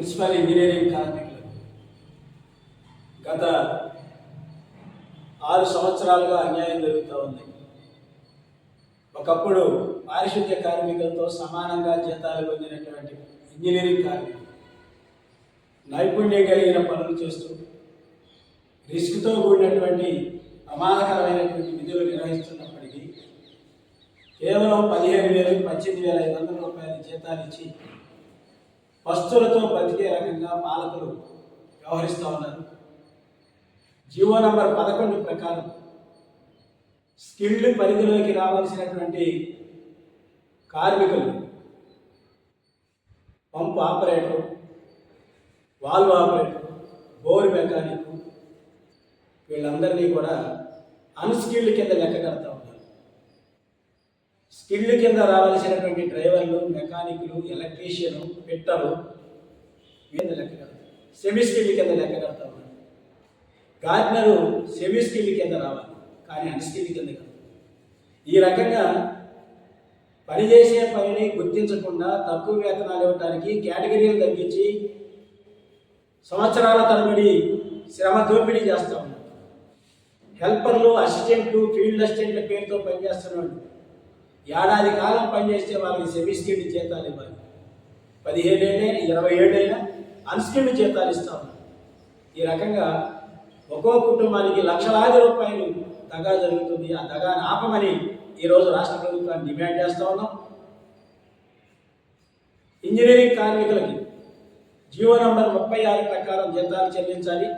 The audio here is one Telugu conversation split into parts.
మున్సిపల్ ఇంజనీరింగ్ కార్మికులు. గత ఆరు సంవత్సరాలుగా అన్యాయం జరుగుతూ ఉంది. ఒకప్పుడు పారిశుద్ధ్య కార్మికులతో సమానంగా జీతాలు పొందినటువంటి ఇంజనీరింగ్ కార్మికులు. నైపుణ్యం కలిగిన పనులు చేస్తూ రిస్క్తో కూడినటువంటి ప్రమాదకరమైనటువంటి విధులు నిర్వహిస్తున్నప్పటికీ కేవలం పదిహేను వేలు పద్దెనిమిది వేల ఐదు వందల రూపాయల జీతాలు ఇచ్చి వస్తువులతో బ్రతికే రకంగా పాలకులు వ్యవహరిస్తూ ఉన్నారు. జీవో నంబర్ పదకొండు ప్రకారం స్కిల్డ్ పరిధిలోకి రావాల్సినటువంటి కార్మికులు pump operator valve operator bore mechanic వీళ్ళందరినీ కూడా అన్స్కిల్డ్ కింద లెక్క కడతాం. ఉన్నారు స్కిల్డ్ కింద రావాల్సినటువంటి డ్రైవర్లు మెకానిక్లు ఎలక్ట్రీషియన్ ఫిట్టరు కింద లెక్క కడతారు. సెమీ స్కిల్డ్ కింద లెక్క కడతా ఉన్నారు గార్డనరు సెమీ స్కిల్డ్ కింద రావాలి కానీ అన్స్కిల్ కింద కాదు. ఈ రకంగా పనిచేసే పనిని గుర్తించకుండా తక్కువ వేతనాలు ఇవ్వడానికి కేటగిరీలు తగ్గించి సంవత్సరాల తరబడి శ్రమ దోపిడీ చేస్తూ ఉన్నారు. హెల్పర్లు అసిస్టెంట్లు ఫీల్డ్ అసిస్టెంట్ల పేరుతో పనిచేస్తున్నాడు ఏడాది కాలం పనిచేస్తే వాళ్ళకి సెమీస్కిల్డ్ జీతాలు ఇవ్వాలి. పదిహేడైనా ఇరవై ఏడైనా అన్స్కిల్డ్ జీతాలు ఇస్తా ఈ రకంగా ఒక్కో కుటుంబానికి లక్షలాది రూపాయలు దగా జరుగుతుంది. ఆ దగాను ఆపమని ఈరోజు రాష్ట్ర ప్రభుత్వాన్ని డిమాండ్ చేస్తా ఉన్నాం. ఇంజనీరింగ్ కార్మికులకి జీవో నంబర్ ముప్పై ఆరు ప్రకారం జీతాలు చెల్లించాలి.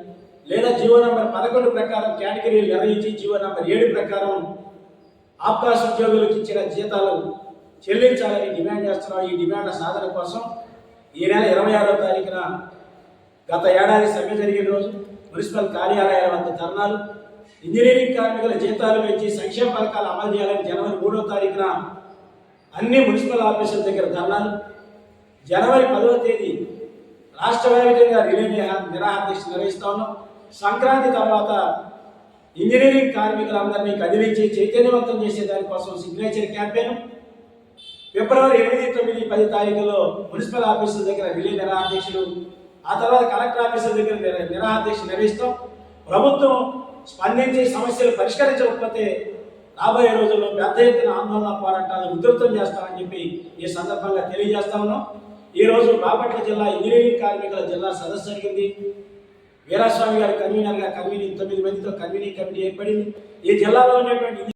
లేదా జీవో నంబర్ పదకొండు ప్రకారం కేటగిరీలు నిర్వహించి జీవో నంబర్ ఏడు ప్రకారం ఆప్కాస్ ఉద్యోగులకు ఇచ్చిన జీతాలు చెల్లించాలని డిమాండ్ చేస్తున్నాం ఈ డిమాండ్ల సాధన కోసం ఈ నెల ఇరవై ఆరో తారీఖున గత ఏడాది సమ్మె జరిగిన రోజు మున్సిపల్ కార్యాలయాల వద్ద ధర్నాలు ఇంజనీరింగ్ కార్మికుల జీతాలు పెంచి సంక్షేమ పథకాలు అమలు చేయాలని జనవరి మూడో తారీఖున అన్ని మున్సిపల్ ఆఫీసుల దగ్గర ధర్నాలు. జనవరి పదవ తేదీ రాష్ట్ర వ్యాప్తంగా రిలే నిరాహార దీక్ష నిర్వహిస్తా ఉన్నాం. సంక్రాంతి తర్వాత ఇంజనీరింగ్ కార్మికులందరినీ కదిలించి చైతన్యవంతం చేసే దానికోసం సిగ్నేచర్ క్యాంపెయిన్ ఫిబ్రవరి ఎనిమిది తొమ్మిది పది తారీఖులో మున్సిపల్ ఆఫీసుల దగ్గర రిలే నిరాహార ఆ తర్వాత కలెక్టర్ ఆఫీసుల దగ్గర నిరాధ్యక్షులు నిర్వహిస్తాం ప్రభుత్వం స్పందించి సమస్యలు పరిష్కరించకపోతే రాబోయే రోజుల్లో పెద్ద ఎత్తున ఆందోళన పోరాటాలు ఉధృతం చేస్తామని చెప్పి ఈ సందర్భంగా తెలియజేస్తా ఉన్నాం. ఈ రోజు బాపట్ల జిల్లా ఇంజనీరింగ్ కార్మికుల జిల్లా సదస్సు జరిగింది. వీరాస్వామి గారు కన్వీనర్గా కన్వీనింగ్ తొమ్మిది మందితో కన్వీనింగ్ కమిటీ ఏర్పడింది. ఈ జిల్లాలో ఉన్నటువంటి